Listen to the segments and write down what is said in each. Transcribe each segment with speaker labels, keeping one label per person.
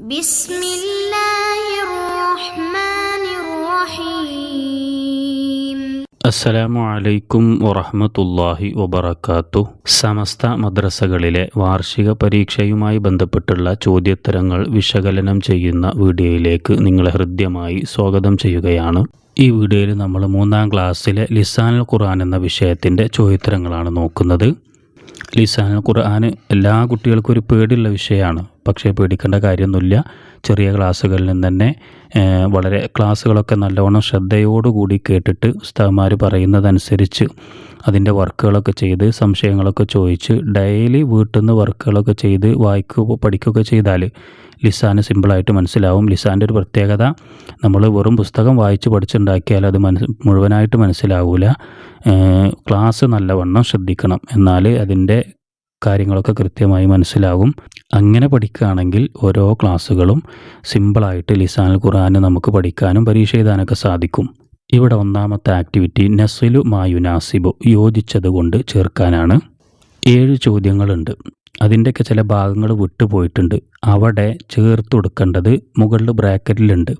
Speaker 1: بسم الله الرحمن الرحيم
Speaker 2: അസ്സലാമു അലൈക്കും വറഹ്മത്തുള്ളാഹി വബറകാത്തു സമസ്ത മദ്രസകളിലെ വാർഷിക പരീക്ഷയുമായി ബന്ധപ്പെട്ടുള്ള ചോദ്യോത്തരങ്ങൾ വിശകലനം ചെയ്യുന്ന വീഡിയോയിലേക്ക് നിങ്ങളെ ഹൃദ്യമായി സ്വാഗതം ചെയ്യുകയാണ് ഈ വീഡിയോയിൽ നമ്മൾ മൂന്നാം ക്ലാസ്സിലെ ലിസാനുൽ ഖുർആൻ എന്ന വിഷയത്തിൻ്റെ ചോദ്യോത്തരങ്ങളാണ് നോക്കുന്നത് ലിസാനുൽ ഖുർആൻ എല്ലാ കുട്ടികൾക്കും ഒരു പേടിയുള്ള വിഷയമാണ് പക്ഷേ പേടിക്കേണ്ട കാര്യമൊന്നുമില്ല. ചെറിയ ക്ലാസ്സുകളിൽ നിന്ന് തന്നെ വളരെ ക്ലാസ്സുകളൊക്കെ നല്ലവണ്ണം ശ്രദ്ധയോടുകൂടി കേട്ടിട്ട് ഉസ്താദ്മാർ പറയുന്നതനുസരിച്ച് അതിന്റെ വർക്കുകളൊക്കെ ചെയ്ത് സംശയങ്ങളൊക്കെ ചോദിച്ച് ഡെയിലി വീട്ടിൽ നിന്ന് വർക്കുകളൊക്കെ ചെയ്ത് വായിക്കുക പഠിക്കുകയൊക്കെ ചെയ്താൽ ലിസാന് സിമ്പിളായിട്ട് മനസ്സിലാവും. ലിസാന്റെ ഒരു പ്രത്യേകത നമ്മൾ വെറും പുസ്തകം വായിച്ച് പഠിച്ചുണ്ടാക്കിയാൽ അത് മനസ് മുഴുവനായിട്ട് മനസ്സിലാവില്ല ക്ലാസ് നല്ലവണ്ണം ശ്രദ്ധിക്കണം. എന്നാൽ അതിന്റെ കാര്യങ്ങളൊക്കെ കൃത്യമായി മനസ്സിലാകും അങ്ങനെ പഠിക്കുകയാണെങ്കിൽ ഓരോ ക്ലാസ്സുകളും സിമ്പിളായിട്ട് ലിസാനുൽ ഖുർആൻ നമുക്ക് പഠിക്കാനും പരീക്ഷ എഴുതാനൊക്കെ സാധിക്കും. ഇവിടെ ഒന്നാമത്തെ ആക്ടിവിറ്റി നസ്ലു യോജിച്ചത് കൊണ്ട് ചേർക്കാനാണ്. ഏഴ് ചോദ്യങ്ങളുണ്ട്. അതിന്റെയൊക്കെ ചില ഭാഗങ്ങൾ വിട്ടുപോയിട്ടുണ്ട്. അവിടെ ചേർത്ത് കൊടുക്കേണ്ടത് മുകളിൽ ബ്രാക്കറ്റിലുണ്ട്.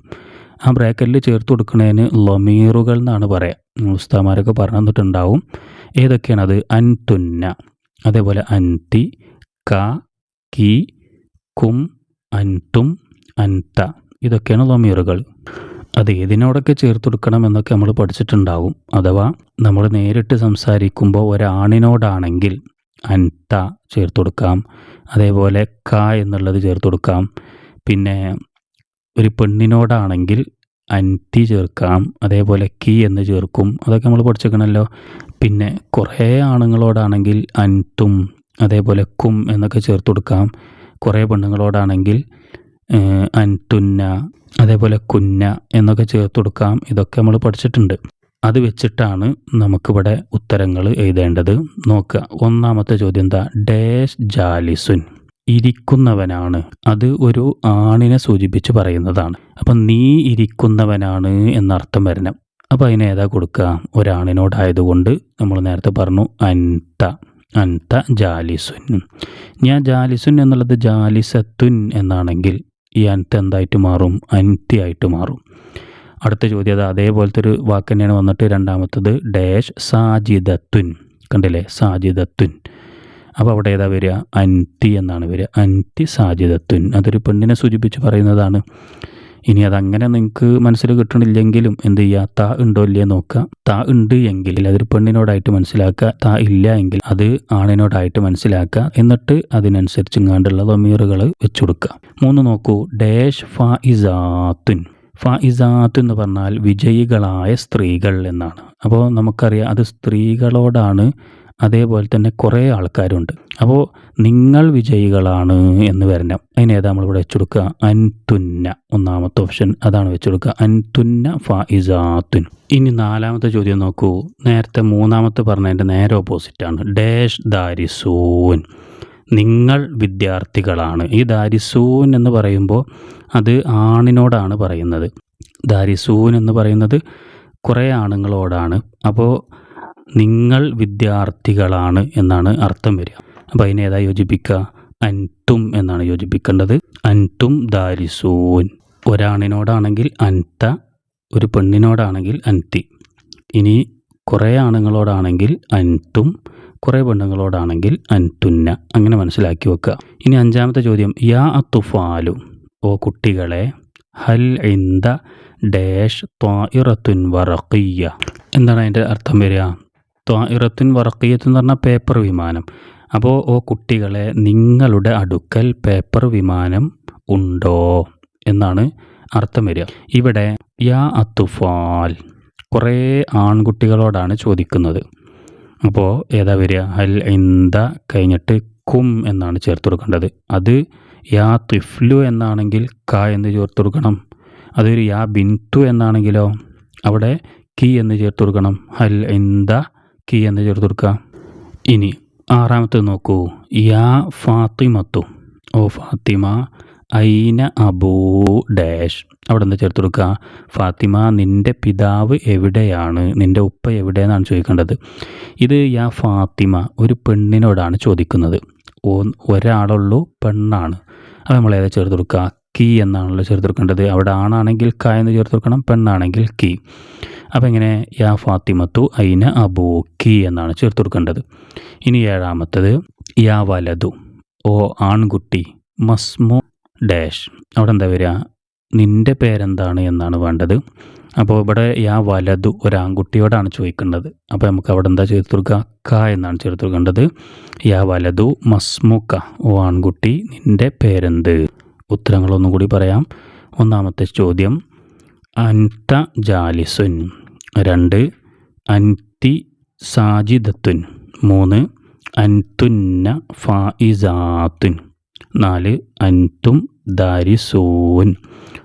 Speaker 2: ആ ബ്രാക്കറ്റിൽ ചേർത്ത് കൊടുക്കുന്നതിന് ലൊമീറുകൾ എന്നാണ് പറയുക ഉസ്താമാരൊക്കെ പറഞ്ഞു തന്നിട്ടുണ്ടാവും. ഏതൊക്കെയാണത്? അൻതുന്ന അതേപോലെ അൻതി ക കി കും അൻതും അൻത. ഇതൊക്കെയാണ് ലൊമീറുകൾ അത് ഏതിനോടൊക്കെ ചേർത്ത് കൊടുക്കണം എന്നൊക്കെ നമ്മൾ പഠിച്ചിട്ടുണ്ടാവും. അഥവാ നമ്മൾ നേരിട്ട് സംസാരിക്കുമ്പോൾ ഒരാണിനോടാണെങ്കിൽ അൻത ചേർത്ത് കൊടുക്കാം അതേപോലെ ക എന്നുള്ളത് ചേർത്ത് കൊടുക്കാം പിന്നെ ഒരു പെണ്ണിനോടാണെങ്കിൽ അൻതി ചേർക്കാം അതേപോലെ കി എന്ന് ചേർക്കും. അതൊക്കെ നമ്മൾ പഠിച്ചേക്കണമല്ലോ പിന്നെ കുറേ ആണുങ്ങളോടാണെങ്കിൽ അൻതും അതേപോലെ കും എന്നൊക്കെ ചേർത്ത് കൊടുക്കാം. കുറേ പെണ്ണുങ്ങളോടാണെങ്കിൽ അൻതുന്ന അതേപോലെ കുന്ന എന്നൊക്കെ ചേർത്ത് കൊടുക്കാം. ഇതൊക്കെ നമ്മൾ പഠിച്ചിട്ടുണ്ട്. അത് വെച്ചിട്ടാണ് നമുക്കിവിടെ ഉത്തരങ്ങൾ എഴുതേണ്ടത്. നോക്കുക. ഒന്നാമത്തെ ചോദ്യം എന്താ? ഡേഷ് ജാലിസുൻ. ഇരിക്കുന്നവനാണ്. അത് ഒരു ആണിനെ സൂചിപ്പിച്ച് പറയുന്നതാണ്. അപ്പം നീ ഇരിക്കുന്നവനാണ് എന്നർത്ഥം വരണം. അപ്പം അതിന് ഏതാ കൊടുക്കുക? ഒരാണിനോടായതുകൊണ്ട് നമ്മൾ നേരത്തെ പറഞ്ഞു അൻത അൻത ജാലിസുൻ. ഞാൻ ജാലിസുൻ എന്നുള്ളത് ജാലിസത്തുൻ എന്നാണെങ്കിൽ ഈ അൻത എന്തായിട്ട് മാറും? അൻതി ആയിട്ട് മാറും. അടുത്ത ചോദ്യം അത് അതേപോലത്തെ ഒരു വാക്ക് തന്നെയാണ് വന്നിട്ട് രണ്ടാമത്തത് ഡാഷ് സാജിദത്തുൻ. കണ്ടില്ലേ? സാജിദത്തുൻ. അപ്പോൾ അവിടെ ഏതാ വരിക? അൻതി എന്നാണ് വരിക. അൻതി സാജിദത്തുൻ. അതൊരു പെണ്ണിനെ സൂചിപ്പിച്ച് പറയുന്നതാണ്. ഇനി അതങ്ങനെ നിങ്ങൾക്ക് മനസ്സിൽ കിട്ടണില്ലെങ്കിലും എന്ത് ചെയ്യുക? താ ഉണ്ടോ ഇല്ലയോ നോക്കുക. താ ഉണ്ട് എങ്കിൽ അതൊരു പെണ്ണിനോടായിട്ട് മനസ്സിലാക്കുക. താ ഇല്ല എങ്കിൽ അത് ആണിനോടായിട്ട് മനസ്സിലാക്കുക. എന്നിട്ട് അതിനനുസരിച്ച് ഇങ്ങാണ്ടുള്ള തൊമീറുകൾ വെച്ചു കൊടുക്കുക മൂന്ന് നോക്കൂ. ഡാഷ് ഫായിസാത്തുൻ. ഫായിസാത്ത് എന്ന് പറഞ്ഞാൽ വിജയികളായ സ്ത്രീകൾ എന്നാണ്. അപ്പോൾ നമുക്കറിയാം അത് സ്ത്രീകളോടാണ് അതേപോലെ തന്നെ കുറേ ആൾക്കാരുണ്ട്. അപ്പോൾ നിങ്ങൾ വിജയികളാണ് എന്ന് വരണം. അതിനേതാ നമ്മളിവിടെ വെച്ചുകൊടുക്കുക അൻതുന്ന ഒന്നാമത്തെ ഓപ്ഷൻ അതാണ് വെച്ചുകൊടുക്കുക അൻതുന്ന ഫായിസാത്തുൻ. ഇനി നാലാമത്തെ ചോദ്യം നോക്കൂ. നേരത്തെ മൂന്നാമത്തെ പറഞ്ഞതിന്റെ നേരെ ഓപ്പോസിറ്റാണ് ഡാഷ് ദാരിസൂൻ. നിങ്ങൾ വിദ്യാർത്ഥികളാണ്. ഈ ദാരിസൂൻ എന്ന് പറയുമ്പോൾ അത് ആണിനോടാണ് പറയുന്നത്. ദാരിസൂൻ എന്ന് പറയുന്നത് കുറേ ആണുങ്ങളോടാണ്. അപ്പോൾ നിങ്ങൾ വിദ്യാർത്ഥികളാണ് എന്നാണ് അർത്ഥം വരിക. അപ്പോൾ അതിനെ ഏതാ യോജിപ്പിക്കുക? അൻതും എന്നാണ് യോജിപ്പിക്കേണ്ടത്. അൻതും ദാരിസൂൻ. ഒരാണിനോടാണെങ്കിൽ അൻത ഒരു പെണ്ണിനോടാണെങ്കിൽ അൻതി. ഇനി കുറേ ആണുങ്ങളോടാണെങ്കിൽ അൻതും കുറേ പെണ്ണുങ്ങളോടാണെങ്കിൽ അൻതുന്ന. അങ്ങനെ മനസ്സിലാക്കി വെക്കുക. ഇനി അഞ്ചാമത്തെ ചോദ്യം. യാ അത്തുഫാലു ഓ കുട്ടികളെ ഹൽ ഇന്ദ ഡാഷ് ത്വായിറത്തുൻ വറക്കിയ എന്താണ് അതിന്റെ അർത്ഥം വരിക? ത്വായിറത്തുൻ വറക്കിയത്ത് എന്ന് പറഞ്ഞാൽ പേപ്പർ വിമാനം. അപ്പോൾ ഓ കുട്ടികളെ നിങ്ങളുടെ അടുക്കൽ പേപ്പർ വിമാനം ഉണ്ടോ എന്നാണ് അർത്ഥം വരിക. ഇവിടെ യാ അത്തുഫാൽ കുറേ ആൺകുട്ടികളോടാണ് ചോദിക്കുന്നത്. അപ്പോൾ ഏതാ വരിക? ഹൽ ഇന്ത കഴിഞ്ഞിട്ട് കും എന്നാണ് ചേർത്ത് കൊടുക്കേണ്ടത്. അത് യാ തിഫ്ലു എന്നാണെങ്കിൽ ക എന്ന് ചേർത്ത് കൊടുക്കണം. അതൊരു യാ ബിന്തു എന്നാണെങ്കിലോ അവിടെ കി എന്ന് ചേർത്ത് കൊടുക്കണം. ഹൽ ഇന്ദ കി എന്ന് ചേർത്ത് കൊടുക്കുക ഇനി ആറാമത്തെ നോക്കൂ. യാ ഫാത്തിമത്തു. ഓ ഫാത്തിമ ഐന അബൂ ഡാഷ്. അവിടെ എന്താ ചേർത്ത് കൊടുക്കുക? ഫാത്തിമ നിന്റെ പിതാവ് എവിടെയാണ്? നിന്റെ ഉപ്പ എവിടെയെന്നാണ് ചോദിക്കേണ്ടത്? ഇത് യാ ഫാത്തിമ ഒരു പെണ്ണിനോടാണ് ചോദിക്കുന്നത്. ഓ ഒരാളുള്ളൂ പെണ്ണാണ്. അപ്പോൾ നമ്മൾ ഏതാ ചേർത്ത് കൊടുക്കുക? കീ എന്നാണല്ലോ ചേർത്ത് കൊടുക്കേണ്ടത്. അവിടെ ആണാണെങ്കിൽ ക എന്ന് ചേർത്ത് കൊടുക്കണം പെണ്ണാണെങ്കിൽ കീ. അപ്പോൾ ഇങ്ങനെ യാ ഫാത്തിമത്തു ഐന അബൂക്കി എന്നാണ് ചേർത്ത് കൊടുക്കേണ്ടത്. ഇനി ഏഴാമത്തത് യാ വലതു ഓ ആൺകുട്ടി മസ്മു ഡാഷ്. അവിടെ എന്താ വരിക? നിന്റെ പേരെന്താണ് എന്നാണ് വേണ്ടത്. അപ്പോൾ ഇവിടെ യാ വലതു ഒരാൺകുട്ടിയോടാണ് ചോദിക്കേണ്ടത്. അപ്പോൾ നമുക്ക് അവിടെ എന്താ ചേർത്ത് കൊടുക്കുക? ക എന്നാണ് ചേർത്ത് കൊടുക്കേണ്ടത്. യാ വലതു മസ്മുക്ക ഓ ആൺകുട്ടി നിന്റെ പേരെന്ത്? ഉത്തരങ്ങളൊന്നും കൂടി പറയാം. ഒന്നാമത്തെ ചോദ്യം അൻത ജാലിസുൻ. രണ്ട് അൻതി സാജിദത്തുൻ. മൂന്ന് അൻതുന്ന ഫായിസാത്തുൻ. നാല് അൻതും ദാരിസൂൻ.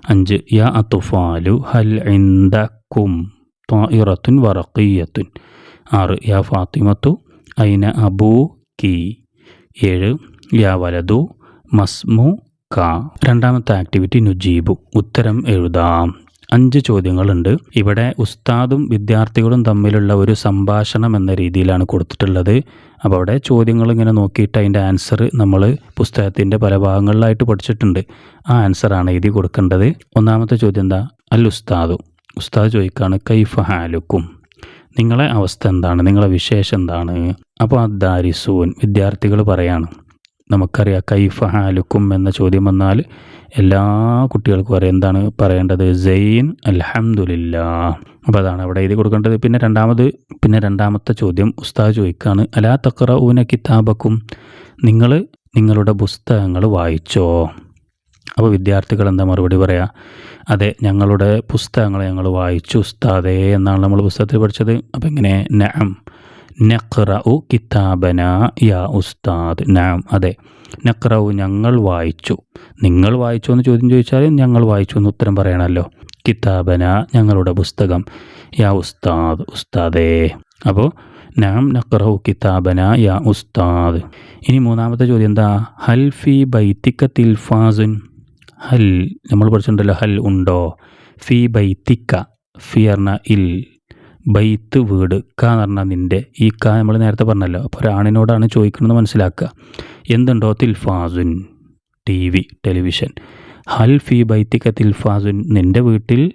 Speaker 2: അഞ്ച് യാ അത്തുഫാലു ഹൽ ഇന്ദക്കും ത്വായിറത്തുൻ വറക്കിയത്തുൻ ആറ് യാ ഫാത്തിമത്തു ഐന അബൂ കി. ഏഴ് യാ വലതു മസ്മു ക. രണ്ടാമത്തെ ആക്ടിവിറ്റി നുജീബു. ഉത്തരം എഴുതാം. അഞ്ച് ചോദ്യങ്ങളുണ്ട്. ഇവിടെ ഉസ്താദും വിദ്യാർത്ഥികളും തമ്മിലുള്ള ഒരു സംഭാഷണം എന്ന രീതിയിലാണ് കൊടുത്തിട്ടുള്ളത്. അപ്പോൾ അവിടെ ചോദ്യങ്ങൾ ഇങ്ങനെ നോക്കിയിട്ട് അതിന്റെ ആൻസർ നമ്മൾ പുസ്തകത്തിന്റെ പല ഭാഗങ്ങളിലായിട്ട് പഠിച്ചിട്ടുണ്ട്. ആ ആൻസറാണ് എഴുതി കൊടുക്കേണ്ടത്. ഒന്നാമത്തെ ചോദ്യം എന്താ? അൽ ഉസ്താദു ഉസ്താദ് ചോദിക്കുകയാണ് കൈഫ ഹാലുക്കും? നിങ്ങളെ അവസ്ഥ എന്താണ്? നിങ്ങളെ വിശേഷം എന്താണ്? അപ്പോൾ അദ്ദാരിസൂൻ വിദ്യാർത്ഥികൾ പറയാണ് നമുക്കറിയാം കൈഫ ഹാലുക്കും എന്ന ചോദ്യം വന്നാൽ എല്ലാ കുട്ടികൾക്കും അറിയാം. എന്താണ് പറയേണ്ടത്? ജെയിൻ അൽഹംദുലില്ലാ. അപ്പോൾ അതാണ് അവിടെ എഴുതി കൊടുക്കേണ്ടത്. പിന്നെ രണ്ടാമത് പിന്നെ രണ്ടാമത്തെ ചോദ്യം ഉസ്താദ് ചോദിക്കുകയാണ് അലാ തക്ര ഊന കിതാബക്കും? നിങ്ങൾ നിങ്ങളുടെ പുസ്തകങ്ങൾ വായിച്ചോ? അപ്പോൾ വിദ്യാർത്ഥികൾ എന്താ മറുപടി പറയാ? അതെ ഞങ്ങളുടെ പുസ്തകങ്ങൾ ഞങ്ങൾ വായിച്ചു ഉസ്താദേ എന്നാണ് നമ്മൾ പുസ്തകത്തിൽ പഠിച്ചത്. അപ്പോൾ ഇങ്ങനെ നഅം. നഖ്റഉ കിതാബന യാ ഉസ്താദ്. നാം അതെ നഖ്റഉ ഞങ്ങൾ വായിച്ചു. നിങ്ങൾ വായിച്ചു എന്ന് ചോദ്യം ചോദിച്ചാൽ ഞങ്ങൾ വായിച്ചു എന്ന് ഉത്തരം പറയണമല്ലോ കിതാബന ഞങ്ങളുടെ പുസ്തകം. യാ ഉസ്താദ് ഉസ്താദേ. അപ്പോൾ നാം നഖ്റഉ കിതാബന യാ ഉസ്താദ്. ഇനി മൂന്നാമത്തെ ചോദ്യം എന്താ? ഹൽ ഫി ബൈത്തിക്ക തിൽഫാസുൻ ഹൽ നമ്മൾ പഠിച്ചിട്ടുണ്ടല്ലോ ഹൽ ഉണ്ടോ? ഫി ബൈത്തിക്ക ഫി പറഞ്ഞ ഇൽ ബൈത്ത് വീട് ക എന്ന് പറഞ്ഞാൽ നിന്റെ ഈ ക നമ്മൾ നേരത്തെ പറഞ്ഞല്ലോ. അപ്പോൾ ഒരാണിനോടാണ് ചോദിക്കുന്നത് മനസ്സിലാക്കുക. എന്തുണ്ടോ തിൽഫാസുൻ? T V television. ഹൽ ഫി ബൈത്തിക്ക തിൽഫാസുൻ? നിന്റെ വീട്ടിൽ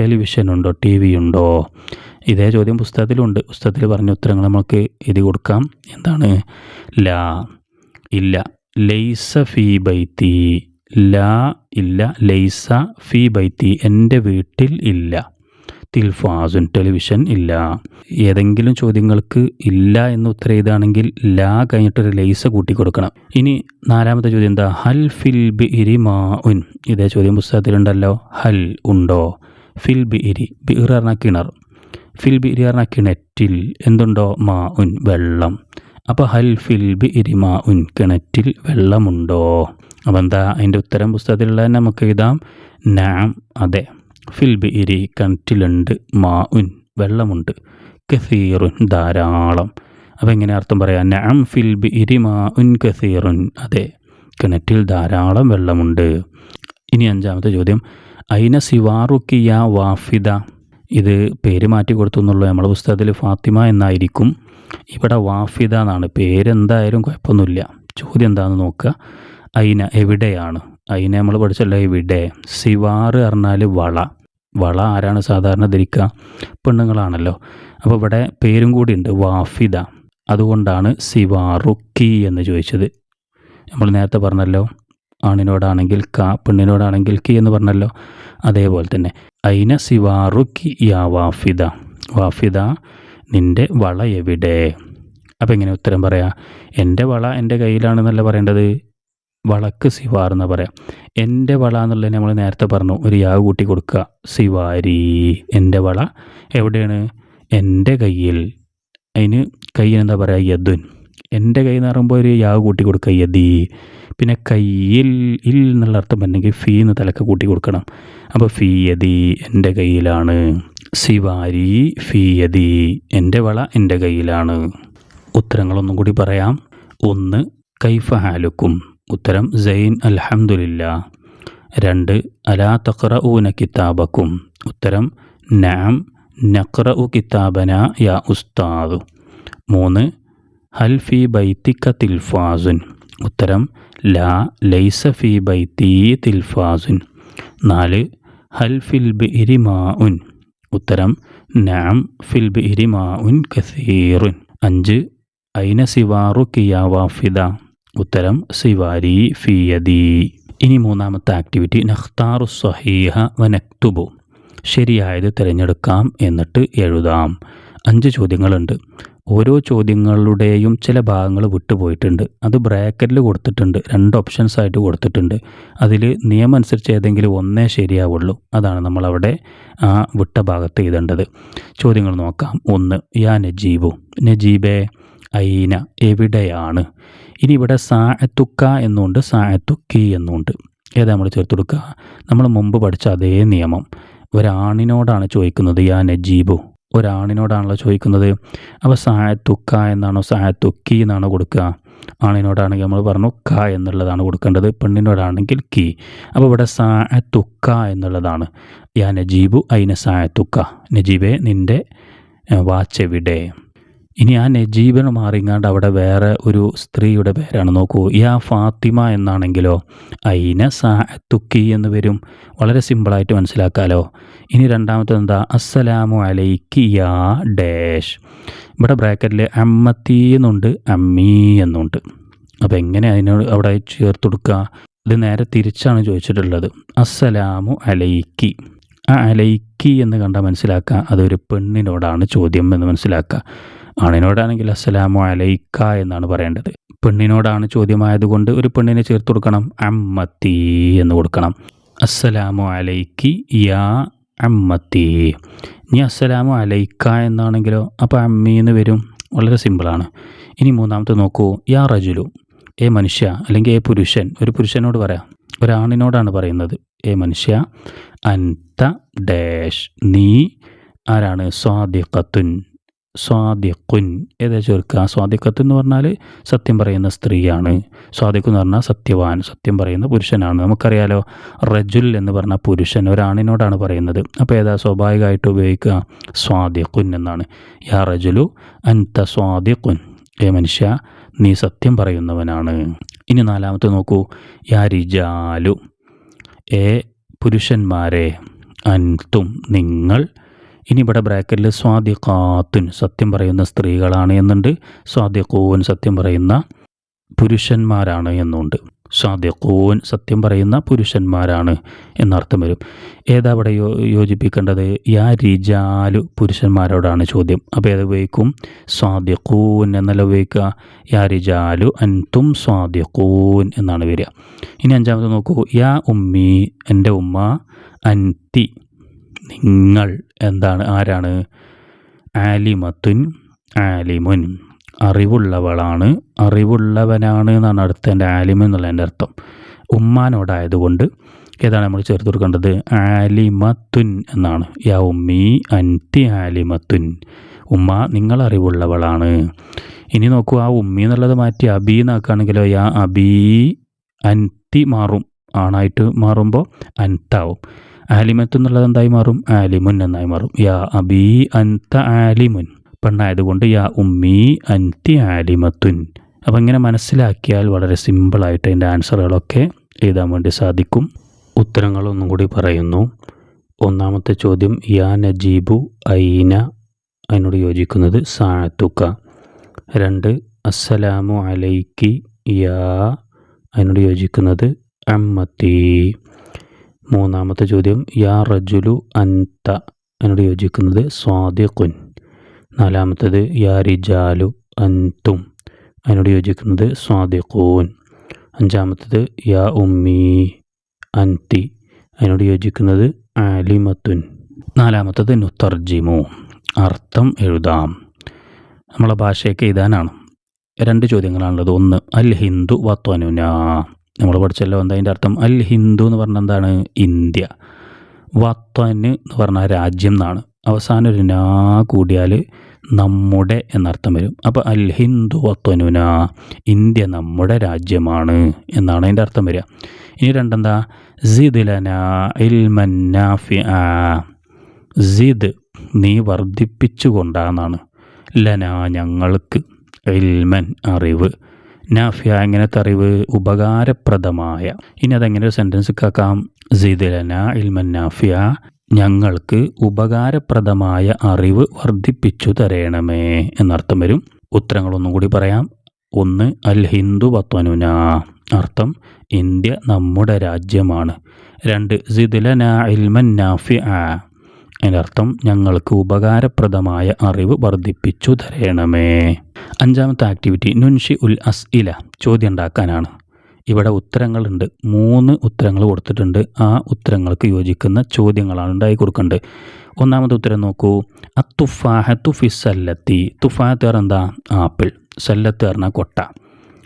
Speaker 2: ടെലിവിഷൻ ഉണ്ടോ? ടി വി ഉണ്ടോ? ഇതേ ചോദ്യം പുസ്തകത്തിലുണ്ട്. പുസ്തകത്തിൽ പറഞ്ഞ ഉത്തരങ്ങൾ നമുക്ക് എഴുതി കൊടുക്കാം. എന്താണ്? ലാ ഇല്ല. ലൈസ ഫി ബൈത്തി. ലാ ഇല്ല. ലൈസ ഫി ബൈത്തി. എന്റെ വീട്ടിൽ ഇല്ല. തിൽഫാസുൻ ടെലിവിഷൻ ഇല്ല. ഏതെങ്കിലും ചോദ്യങ്ങൾക്ക് ഇല്ല എന്ന് ഉത്തരം ചെയ്താണെങ്കിൽ ലാ കഴിഞ്ഞിട്ടൊരു ലൈസ കൂട്ടി കൊടുക്കണം ഇനി നാലാമത്തെ ചോദ്യം എന്താ? ഹൽ ഫിൽ ബി ഇരി മാ ഉൻ ഇതേ ചോദ്യം പുസ്തകത്തിലുണ്ടല്ലോ. ഹൽ ഉണ്ടോ? ഫിൽ ബി ഇരി ബി ഇർ പറഞ്ഞാൽ കിണർ. ഫിൽ ബി ഇരി പറഞ്ഞാൽ കിണറ്റിൽ. എന്തുണ്ടോ? മാ ഉൻ വെള്ളം. അപ്പോൾ ഹൽ ഫിൽ ബി ഇരി മാ ഉൻ കിണറ്റിൽ വെള്ളമുണ്ടോ? അപ്പോൾ എന്താ? അതിന്റെ ഉത്തരം പുസ്തകത്തിലുള്ള നമുക്ക് എഴുതാം. നാം. അതെ. ഫിൽ ബി ഇരി കിണറ്റിലുണ്ട് മാ ഉൻ വെള്ളമുണ്ട് കസീറുൻ ധാരാളം. അപ്പോൾ എങ്ങനെ അർത്ഥം പറയാം? നാം ഫിൽ ഇരി മാ ഉൻ കസീറുൻ. അതെ കിണറ്റിൽ ധാരാളം വെള്ളമുണ്ട്. ഇനി അഞ്ചാമത്തെ ചോദ്യം. അയിന സിവാറുക്കിയ വാഫിദ? ഇത് പേര് മാറ്റി കൊടുത്തു എന്നുള്ളൂ നമ്മളെ പുസ്തകത്തിൽ ഫാത്തിമ എന്നായിരിക്കും. ഇവിടെ വാഫിദ എന്നാണ്. പേരെന്തായാലും കുഴപ്പമൊന്നുമില്ല. ചോദ്യം എന്താണെന്ന് നോക്കുക. അയിന എവിടെയാണ്? അയിന നമ്മൾ പഠിച്ചല്ലോ എവിടെ? സിവാറ് പറഞ്ഞാൽ വള. വള ആരാണ് സാധാരണ ധരിക്കുക? പെണ്ണുങ്ങളാണല്ലോ. അപ്പോൾ ഇവിടെ പേരും കൂടി ഉണ്ട്. വാഫിദ. അതുകൊണ്ടാണ് സിവാറുക്കി എന്ന് ചോദിച്ചത്. നമ്മൾ നേരത്തെ പറഞ്ഞല്ലോ ആണിനോടാണെങ്കിൽ ക പെണ്ണിനോടാണെങ്കിൽ കി എന്ന് പറഞ്ഞല്ലോ. അതേപോലെ തന്നെ അയിന സിവാറുക്കി യാ വാഫിദ? വാഫിദ നിന്റെ വള എവിടെ? അപ്പോൾ എങ്ങനെ ഉത്തരം പറയാം? എന്റെ വള എന്റെ കയ്യിലാണെന്നല്ല പറയേണ്ടത്? വളക്ക് സിവാർ എന്ന് പറയാം. എന്റെ വള എന്നുള്ളത് നമ്മൾ നേരത്തെ പറഞ്ഞു ഒരു യാവ് കൂട്ടി കൊടുക്കുക. സിവാരി എന്റെ വള എവിടെയാണ്? എന്റെ കയ്യിൽ. അതിന് കയ്യിൽ എന്താ പറയുക യദുൻ. എന്റെ കൈ എന്ന് പറയുമ്പോൾ ഒരു യാവ് കൂട്ടി കൊടുക്കുക യദി. പിന്നെ കയ്യിൽ ഇൽ എന്നുള്ള അർത്ഥം പറഞ്ഞെങ്കിൽ ഫീ എന്ന് തലക്ക് കൂട്ടി കൊടുക്കണം. അപ്പോൾ ഫീ യതി എന്റെ കയ്യിലാണ്. സിവാരി ഫീ യതി എന്റെ വള എന്റെ കയ്യിലാണ്. ഉത്തരങ്ങളൊന്നും കൂടി പറയാം. ഒന്ന് കൈഫ ഹാലുക്കും. ഉത്തരം സൈൻ അൽഹംദുലില്ല. രണ്ട് അലാ തഖറ ഊന കിതാബക്കും. ഉത്തരം നാം നഖറ ഉ കിതാബന യാ ഉസ്താദു. മൂന്ന് ഹൽ ഫി ബൈത്തിക്ക തിൽഫാസുൻ. ഉത്തരം ലാ ലൈസ ഫി ബൈത്തി തിൽഫാസുൻ. നാല് ഹൽ ഫിൽ ബിഇരി മാഉൻ. ഉത്തരം നാം ഫിൽ ബിഇരി മാഉൻ കസീറുൻ. അഞ്ച് ഐന സിവാറു കിയ വാഫിദ. ഉത്തരം സിവാരി ഫിയദി. ഇനി മൂന്നാമത്തെ ആക്ടിവിറ്റി നഖ്താറു സഹീഹ വനക്തുബു. ശരിയായത് തിരഞ്ഞെടുക്കാം എന്നിട്ട് എഴുതാം. അഞ്ച് ചോദ്യങ്ങളുണ്ട്. ഓരോ ചോദ്യങ്ങളുടെയും ചില ഭാഗങ്ങൾ വിട്ടുപോയിട്ടുണ്ട്. അത് ബ്രാക്കറ്റിൽ കൊടുത്തിട്ടുണ്ട്. രണ്ട് ഓപ്ഷൻസ് ആയിട്ട് കൊടുത്തിട്ടുണ്ട്. അതിൽ നിയമം അനുസരിച്ച് ഏതെങ്കിലും ഒന്നേ ശരിയാവുള്ളൂ. അതാണ് നമ്മളവിടെ ആ വിട്ട ഭാഗത്ത് എഴുതേണ്ടത്. ചോദ്യങ്ങൾ നോക്കാം. ഒന്ന് യാ നജീബു. നജീബെ ഐന എവിടെയാണ്? ഇനി ഇവിടെ സാഴത്തുക്ക എന്നുണ്ട് സാഴത്തുക്കി എന്നുണ്ട്. ഏതാ നമ്മൾ ചേർത്ത് കൊടുക്കുക? നമ്മൾ മുമ്പ് പഠിച്ച അതേ നിയമം. ഒരാണിനോടാണ് ചോദിക്കുന്നത് യാ നജീബു. ഒരാണിനോടാണല്ലോ ചോദിക്കുന്നത് അപ്പോൾ സാഴത്തുക്ക എന്നാണോ സാഴത്തുക്കി എന്നാണോ കൊടുക്കുക? ആണിനോടാണെങ്കിൽ നമ്മൾ പറഞ്ഞു ക എന്നുള്ളതാണ് കൊടുക്കേണ്ടത് പെണ്ണിനോടാണെങ്കിൽ കി. അപ്പോൾ ഇവിടെ സാഴത്തുക്ക എന്നുള്ളതാണ്. യാ നജീബു അയിന സാഴത്തുക്ക നജീബെ നിന്റെ വാച്ച് എവിടെ ഇനി ആ നജീബൻ മാറിങ്ങാണ്ട് അവിടെ വേറെ ഒരു സ്ത്രീയുടെ പേരാണ്. നോക്കൂ യാ ഫാത്തിമ എന്നാണെങ്കിലോ അയിന സാത്തുക്കി എന്ന് വരും. വളരെ സിമ്പിളായിട്ട് മനസ്സിലാക്കാലോ. ഇനി രണ്ടാമത്തെ എന്താ? അസ്സലാമു അലൈക്ക് യാ ഡാഷ്. ഇവിടെ ബ്രാക്കറ്റിൽ അമ്മത്തി എന്നുണ്ട് അമ്മീ എന്നുണ്ട്. അപ്പോൾ എങ്ങനെ അതിനോട് അവിടെ ചേർത്ത് കൊടുക്കുക ഇത് നേരെ തിരിച്ചാണ് ചോദിച്ചിട്ടുള്ളത്. അസ്സലാമു അലൈക്കി. ആ അലൈക്കി എന്ന് കണ്ടാൽ മനസ്സിലാക്കുക അതൊരു പെണ്ണിനോടാണ് ചോദ്യം എന്ന് മനസ്സിലാക്കുക ആണിനോടാണെങ്കിൽ അസ്സലാമു അലൈക്ക എന്നാണ് പറയേണ്ടത്. പെണ്ണിനോടാണ് ചോദ്യമായതുകൊണ്ട് ഒരു പെണ്ണിനെ ചേർത്ത് കൊടുക്കണം. അമ്മത്തി എന്ന് കൊടുക്കണം. അസ്സലാമു അലൈക്കി യാ അമ്മത്തി ഇനി അസ്സലാമു അലൈക്ക എന്നാണെങ്കിലോ അപ്പോൾ അമ്മി എന്ന് വരും. വളരെ സിമ്പിളാണ്. ഇനി മൂന്നാമത്തെ നോക്കൂ. യാ റജുലു ഏ മനുഷ്യ അല്ലെങ്കിൽ ഏ പുരുഷൻ ഒരു പുരുഷനോട് പറയാം. ഒരാണിനോടാണ് പറയുന്നത് ഏ മനുഷ്യ അൻത ഡാഷ് നീ ആരാണ്? സ്വാദിഖത്തുൻ. സ്വാദിഖുൻ. ഏതാ ചേർക്കുക സ്വാദിഖത്ത് എന്ന് പറഞ്ഞാൽ സത്യം പറയുന്ന സ്ത്രീയാണ്. സ്വാദിഖ് എന്ന് പറഞ്ഞാൽ സത്യവാൻ സത്യം പറയുന്ന പുരുഷനാണ്. നമുക്കറിയാലോ റജുൽ എന്ന് പറഞ്ഞാൽ പുരുഷൻ ഒരാണിനോടാണ് പറയുന്നത്. അപ്പോൾ ഏതാ സ്വാഭാവികമായിട്ട് ഉപയോഗിക്കുക? സ്വാദിഖുൻ എന്നാണ്. യാ റജുലു അൻത സ്വാദിഖുൻ. ഏ മനുഷ്യ നീ സത്യം പറയുന്നവനാണ്. ഇനി നാലാമത്തെ നോക്കൂ. യാ റിജാലു. ഏ പുരുഷന്മാരെ അൻതും നിങ്ങൾ ഇനി ഇവിടെ ബ്രാക്കറ്റിൽ സ്വാദിഖാത്തുൻ സത്യം പറയുന്ന സ്ത്രീകളാണ് എന്നുണ്ട്. സ്വാദിഖൂൻ സത്യം പറയുന്ന പുരുഷന്മാരാണ് എന്നുണ്ട്. സ്വാദിഖൂൻ സത്യം പറയുന്ന പുരുഷന്മാരാണ് എന്നർത്ഥം വരും. ഏതാ ഇവിടെ യോ യോജിപ്പിക്കേണ്ടത്? യാ റിജാലു പുരുഷന്മാരോടാണ് ചോദ്യം. അപ്പോൾ ഏത് ഉപയോഗിക്കും? സ്വാദിഖൂൻ എന്നല്ല ഉപയോഗിക്കുക. യാ റിജാലു അൻതും സ്വാദിഖൂൻ എന്നാണ് വരിക. ഇനി അഞ്ചാമത് നോക്കൂ. യാ ഉമ്മി എന്റെ ഉമ്മ അൻതി നിങ്ങൾ എന്താണ്? ആരാണ്? ആലിമത്തുൻ ആലിമുൻ. അറിവുള്ളവളാണ്. അറിവുള്ളവനാണ് എന്നാണ് അടുത്ത എന്റെ ആലിമ എന്നുള്ള എന്റെ അർത്ഥം. ഉമ്മാനോടായതുകൊണ്ട് ഏതാണ് നമ്മൾ ചേർത്ത് കൊടുക്കേണ്ടത്? ആലിമത്തുൻ എന്നാണ്. യാ ഉമ്മി അൻതി ആലിമത്തുൻ. ഉമ്മ നിങ്ങൾ അറിവുള്ളവളാണ്. ഇനി നോക്കൂ ആ ഉമ്മി എന്നുള്ളത് മാറ്റി അബി എന്നാക്കുകയാണെങ്കിലോ യാ അബീ അൻതി മാറും. ആണായിട്ട് മാറുമ്പോൾ അൻതാവും. ആലിമത്ത് എന്നുള്ളത് എന്തായി മാറും? ആലിമുൻ എന്നായി മാറും. യാ അബി അൻത ആലിമുൻ. പെണ്ണായതുകൊണ്ട് യാ ഉമ്മി അൻതി ആലിമത്തുൻ. അപ്പം ഇങ്ങനെ മനസ്സിലാക്കിയാൽ വളരെ സിമ്പിളായിട്ട് അതിന്റെ ആൻസറുകളൊക്കെ എഴുതാൻ വേണ്ടി സാധിക്കും. ഉത്തരങ്ങളൊന്നും കൂടി പറയുന്നു. ഒന്നാമത്തെ ചോദ്യം യാ നജീബു ഐന അതിനോട് യോജിക്കുന്നത് സാത്തുക്ക രണ്ട് അസ്സലാമു അലൈക്കി യാ? അതിനോട് യോജിക്കുന്നത് അമ്മത്തി. മൂന്നാമത്തെ ചോദ്യം യാ റജുലു അൻത എന്നോട് യോജിക്കുന്നത് സ്വാദിഖുൻ. നാലാമത്തേത് യാ റിജാലു അൻതും അതിനോട് യോജിക്കുന്നത് സ്വാദിഖൂൻ. അഞ്ചാമത്തേത് യാ ഉമ്മി അൻതി അതിനോട് യോജിക്കുന്നത് ആലിമത്തുൻ. നാലാമത്തത് നുത്തർജിമു. അർത്ഥം എഴുതാം. നമ്മളെ ഭാഷയൊക്കെ എഴുതാനാണ്. രണ്ട് ചോദ്യങ്ങളാണുള്ളത്. ഒന്ന് അൽ ഹിന്ദു വത്വനുന നമ്മൾ പഠിച്ചല്ലോ എന്താ അതിന്റെ അർത്ഥം? അൽ ഹിന്ദു എന്ന് പറഞ്ഞാൽ എന്താണ്? ഇന്ത്യ. വത്വന് എന്ന് പറഞ്ഞാൽ രാജ്യം എന്നാണ്. അവസാനം ഒരു നാ കൂടിയാൽ നമ്മുടെ എന്നർത്ഥം വരും. അപ്പോൾ അൽ ഹിന്ദു വത്വനുന ഇന്ത്യ നമ്മുടെ രാജ്യമാണ് എന്നാണ് അതിന്റെ അർത്ഥം വരിക. ഇനി രണ്ടെന്താ? ജിദ്ലന ഇൽമന്നാഫി സിദ് നീ വർദ്ധിപ്പിച്ചു കൊണ്ടാന്നാണ് ലന ഞങ്ങൾക്ക് ഇൽമൻ അറിവ്. നാഫിയ എങ്ങനത്തെ അറിവ് ഉപകാരപ്രദമായ? ഇനി അതെങ്ങനെ ഒരു സെന്റൻസ് കാക്കാം? സിദിലന ഇൽമൻ നാഫിയ ഞങ്ങൾക്ക് ഉപകാരപ്രദമായ അറിവ് വർദ്ധിപ്പിച്ചു തരേണമേ എന്നർത്ഥം വരും. ഉത്തരങ്ങളൊന്നും കൂടി പറയാം. ഒന്ന് അൽ ഹിന്ദു വത്വനുന അർത്ഥം ഇന്ത്യ നമ്മുടെ രാജ്യമാണ്. രണ്ട് സിദിലന ഇൽമൻ നാഫി അർത്ഥം ഞങ്ങൾക്ക് ഉപകാരപ്രദമായ അറിവ് വർദ്ധിപ്പിച്ചു തരണമേ. അഞ്ചാമത്തെ ആക്ടിവിറ്റി നുൻഷി ഉൽ അസ് ഇല ചോദ്യം ഉണ്ടാക്കാനാണ് ഇവിടെ ഉത്തരങ്ങളുണ്ട്. മൂന്ന് ഉത്തരങ്ങൾ കൊടുത്തിട്ടുണ്ട്. ആ ഉത്തരങ്ങൾക്ക് യോജിക്കുന്ന ചോദ്യങ്ങളാണ് ഉണ്ടായി കൊടുക്കേണ്ടത്. ഒന്നാമത്തെ ഉത്തരം നോക്കൂ. അത്തുഫാഹത്തു തുഫി സല്ലത്തി. തുഫാഹത്ത് എന്താ? ആപ്പിൾ. സല്ലത്ത് പറഞ്ഞാൽ കൊട്ട.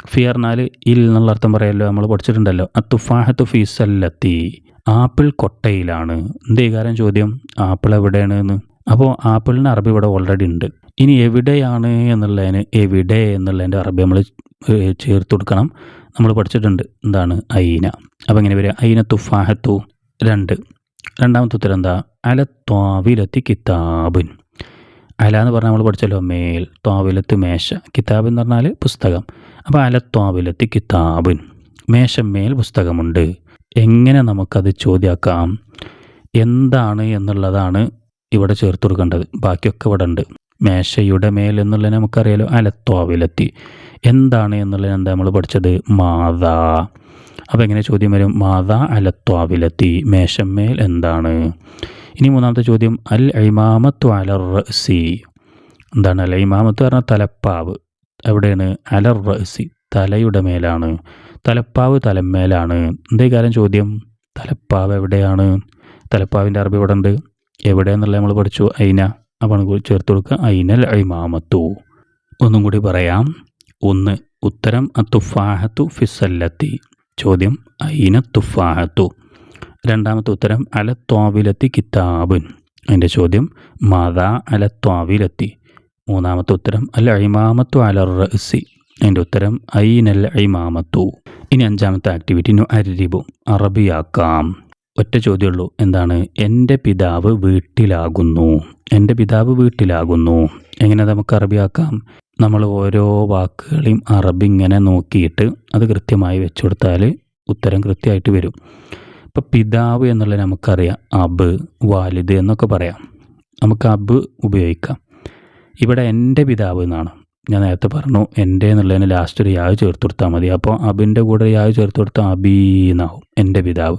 Speaker 2: ഫി പറഞ്ഞാൽ ഇൽ എന്നുള്ള അർത്ഥം പറയാമല്ലോ നമ്മൾ പഠിച്ചിട്ടുണ്ടല്ലോ. അത്തുഫാഹത്തു തുഫി സല്ലത്തി. ആപ്പിൾ കൊട്ടയിലാണ്. എന്തേ കാര്യം ചോദ്യം? ആപ്പിൾ എവിടെയാണ് എന്ന് അപ്പോൾ ആപ്പിളിന് അറബി ഇവിടെ ഓൾറെഡി ഉണ്ട്. ഇനി എവിടെയാണ് എന്നുള്ളതിന് എവിടെ എന്നുള്ളതിന്റെ അറബി നമ്മൾ ചേർത്ത് കൊടുക്കണം. നമ്മൾ പഠിച്ചിട്ടുണ്ട്. എന്താണ്? ഐന അപ്പോൾ ഇങ്ങനെ വരിക? ഐന തുഫാഹത്തു രണ്ട്. രണ്ടാമത്തെ ഉത്തരം എന്താ? അല ത്വാവിലത്തി കിതാബുൻ. അല എന്ന് പറഞ്ഞാൽ നമ്മൾ പഠിച്ചല്ലോ മേൽ. ത്വാവിലത്ത് മേശ. കിതാബ് എന്ന് പറഞ്ഞാൽ പുസ്തകം. അപ്പോൾ അല ത്വാവിലത്തി കിതാബുൻ. മേശമേൽ പുസ്തകമുണ്ട്. എങ്ങനെ നമുക്കത് ചോദ്യമാക്കാം എന്താണ് എന്നുള്ളതാണ് ഇവിടെ ചേർത്ത് കൊടുക്കേണ്ടത്. ബാക്കിയൊക്കെ ഇവിടെ ഉണ്ട്. മേശയുടെ മേൽ എന്നുള്ളത് നമുക്കറിയാലോ അലത്തോവിലെത്തി എന്താണ് എന്നുള്ളത് എന്താ നമ്മൾ പഠിച്ചത്? മാതാ. അപ്പോൾ എങ്ങനെ ചോദ്യം വരും? മാതാ അലത്വാവിലെത്തി. മേശമേൽ എന്താണ്? ഇനി മൂന്നാമത്തെ ചോദ്യം അൽ ഐമാമത്തു അലർ സി എന്താണ് അൽ ഐമാമത്ത് പറഞ്ഞാൽ തലപ്പാവ്. എവിടെയാണ്? അലർ സി തലയുടെ മേലാണ്. തലപ്പാവ് തലമേലാണ്. എന്തേ കാര്യം ചോദ്യം? തലപ്പാവ് എവിടെയാണ്? തലപ്പാവിന്റെ അറബി ഇവിടെ ഉണ്ട്. എവിടെയെന്നുള്ളത് നമ്മൾ പഠിച്ചു? ഐന. അപ്പോൾ ചേർത്ത് കൊടുക്കുക ഐനൽ ഐമാമത്തു ഒന്നും കൂടി പറയാം. ഒന്ന് ഉത്തരം അത്തുഫാഹത്തു ഫിസല്ലത്തി ചോദ്യം ഐന തുഫാഹത്തു. രണ്ടാമത്തെ ഉത്തരം അല തോവിലെത്തി കിതാബുൻ. അതിന്റെ ചോദ്യം മാതാ അല തോവിലെത്തി മൂന്നാമത്തെ ഉത്തരം അൽ ഐമാമത്തു അലർ റസി അതിന്റെ ഉത്തരം ഐനൽ ഐമാമത്തു ഇനി അഞ്ചാമത്തെ ആക്ടിവിറ്റി നു അരിബു അറബിയാക്കാം. ഒറ്റ ചോദ്യമുള്ളൂ എന്താണ്? എന്റെ പിതാവ് വീട്ടിലാകുന്നു. എന്റെ പിതാവ് വീട്ടിലാകുന്നു. എങ്ങനെ നമുക്ക് അറബിയാക്കാം? നമ്മൾ ഓരോ വാക്കുകളെയും അറബി ഇങ്ങനെ നോക്കിയിട്ട് അത് കൃത്യമായി വെച്ചു കൊടുത്താൽ ഉത്തരം കൃത്യമായിട്ട് വരും. ഇപ്പോൾ പിതാവ് എന്നുള്ളത് നമുക്കറിയാം അബ് വാലിദ് എന്നൊക്കെ പറയാം. നമുക്ക് അബ് ഉപയോഗിക്കാം. ഇവിടെ എന്റെ പിതാവ് എന്നാണ്. ഞാൻ നേരത്തെ പറഞ്ഞു എന്റെ എന്നുള്ളതിന് ലാസ്റ്റ് ഒരു യാവ് ചേർത്ത് കൊടുത്താൽ മതി. അപ്പോൾ അബിന്റെ കൂടെ യാവ് ചേർത്ത് കൊടുത്താൽ അബി എന്നാവും എന്റെ പിതാവ്.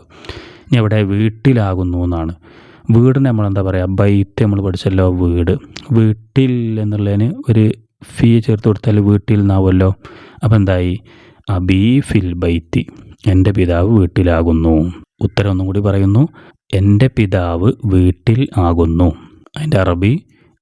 Speaker 2: ഇനി അവിടെ വീട്ടിലാകുന്നു എന്നാണ്. വീടിന് നമ്മളെന്താ പറയുക? ബൈത്ത് നമ്മൾ പഠിച്ചല്ലോ വീട്. വീട്ടിൽ എന്നുള്ളതിന് ഒരു ഫീ ചേർത്ത് കൊടുത്താൽ വീട്ടിൽ നിന്നാവുമല്ലോ. അപ്പോൾ എന്തായി? അബീ ഫിൽ ബൈത്തി എന്റെ പിതാവ് വീട്ടിലാകുന്നു. ഉത്തരം ഒന്നും കൂടി പറയുന്നു. എന്റെ പിതാവ് വീട്ടിൽ ആകുന്നു. അതിന്റെ അറബി